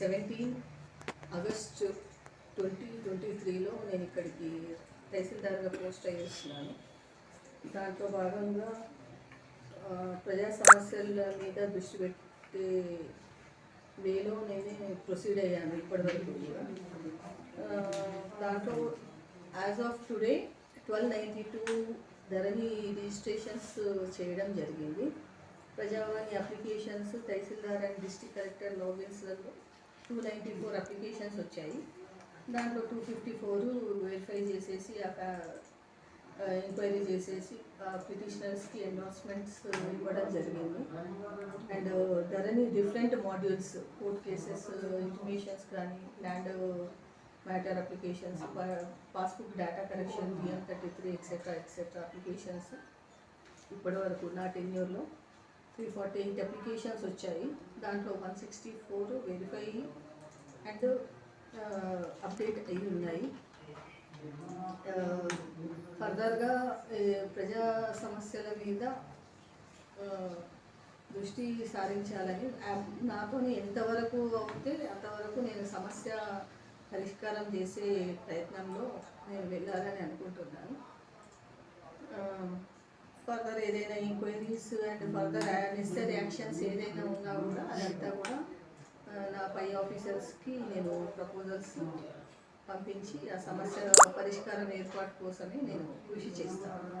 Seventeen August twenty twenty త్రీలో నేను ఇక్కడికి తహసీల్దార్గా పోస్ట్ అయ్యేస్తున్నాను దాంట్లో భాగంగా ప్రజా సమస్యల మీద దృష్టి పెట్టే వేలో నేనే ప్రొసీడ్ అయ్యాను ఇప్పటివరకు కూడా. దాంట్లో as of today twelve ninety two Dharani registrations చేయడం జరిగింది. Prajavani applications tahsildar and district collector లాగిన్స్లలో two ninety four applications వచ్చాయి. దాంట్లో టూ ఫిఫ్టీ ఫోర్ వెరిఫై చేసేసి ఎంక్వైరీ చేసేసి పిటిషనర్స్కి ఎండార్స్మెంట్స్ ఇవ్వడం జరిగింది. And Dharani different modules court cases intimations కానీ land matter applications passbook data correction BM thirty three etcetera etcetera applications ఇప్పటివరకు నా టెన్యూర్లో త్రీ ఫార్టీ ఎయిట్ అప్లికేషన్స్ వచ్చాయి. దాంట్లో one sixty four verify and update అయ్యి ఉన్నాయి. Uh, ఫర్దర్గా ప్రజా సమస్యల మీద uh, దృష్టి సారించాలని నాతో ఎంతవరకు అవుతే అంతవరకు నేను సమస్య పరిష్కారం చేసే ప్రయత్నంలో నేను వెళ్ళాలని అనుకుంటున్నాను. ఏదైనా enquiries and further necessary actions ఏదైనా ఉన్నా కూడా అదంతా కూడా నా పై ఆఫీసర్స్కి నేను ప్రపోజల్స్ పంపించి ఆ సమస్య పరిష్కారం ఏర్పాటు కోసమే నేను కృషి చేస్తాను.